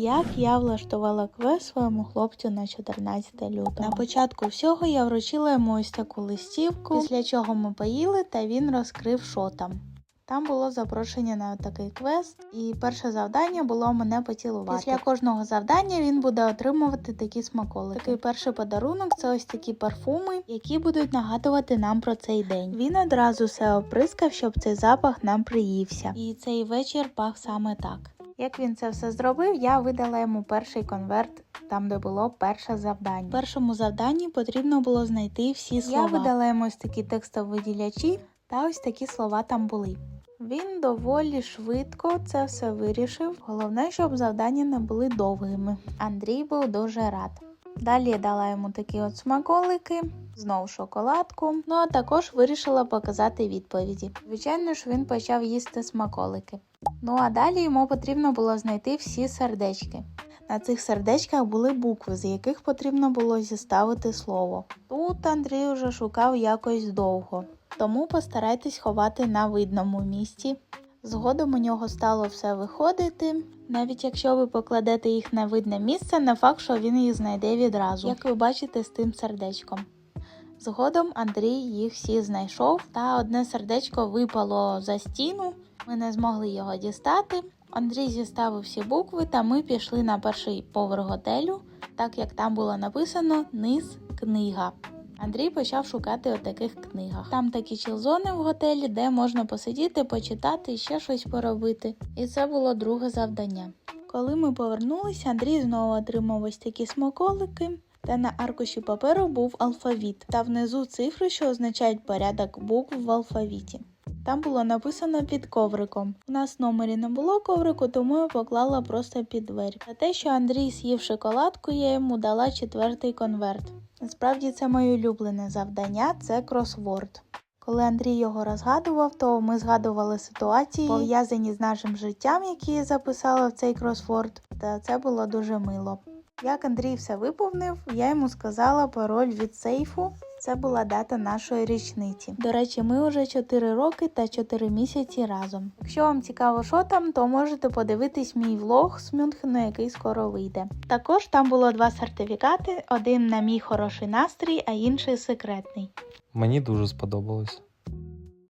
як я влаштувала квест своєму хлопцю на 14 лютого. На початку всього я вручила йому ось таку листівку, після чого ми поїли, та він розкрив, що там. Там було запрошення на такий квест, і перше завдання було мене поцілувати. Після кожного завдання він буде отримувати такі смаколики. Такий перший подарунок це ось такі парфуми, які будуть нагадувати нам про цей день. Він одразу все оприскав, щоб цей запах нам приївся. І цей вечір пах саме так. Як він це все зробив, я видала йому перший конверт, там де було перше завдання. В першому завданні потрібно було знайти всі слова. Я видала йому ось такі текстовиділячі, та ось такі слова там були. Він доволі швидко це все вирішив. Головне, щоб завдання не були довгими. Андрій був дуже рад. Далі я дала йому такі от смаколики, знову шоколадку. Ну а також вирішила показати відповіді. Звичайно ж, він почав їсти смаколики. Ну а далі йому потрібно було знайти всі сердечки. На цих сердечках були букви, з яких потрібно було зіставити слово. Тут Андрій уже шукав якось довго, тому постарайтесь ховати на видному місці. Згодом у нього стало все виходити. Навіть якщо ви покладете їх на видне місце, не факт, що він їх знайде відразу, як ви бачите з тим сердечком. Згодом Андрій їх всі знайшов, та одне сердечко випало за стіну. Ми не змогли його дістати. Андрій зіставив всі букви, та ми пішли на перший поверх готелю, так як там було написано низ книга. Андрій почав шукати у таких книгах. Там такі чілзони в готелі, де можна посидіти, почитати і ще щось поробити. І це було друге завдання. Коли ми повернулися, Андрій знову отримав ось такі смаколики. Та на аркуші паперу був алфавіт, та внизу цифри, що означають порядок букв в алфавіті. Там було написано під ковриком. У нас в номері не було коврику, тому я поклала просто під двері. За те, що Андрій з'їв шоколадку, я йому дала четвертий конверт. Насправді це моє улюблене завдання це кросворд. Коли Андрій його розгадував, то ми згадували ситуації, пов'язані з нашим життям, які я записала в цей кросворд, та це було дуже мило. Як Андрій все виповнив, я йому сказала пароль від сейфу. Це була дата нашої річниці. До речі, ми вже 4 роки та 4 місяці разом. Якщо вам цікаво, що там, то можете подивитись мій влог з Мюнхену, який скоро вийде. Також там було два сертифікати: один на мій хороший настрій, а інший секретний. Мені дуже сподобалось.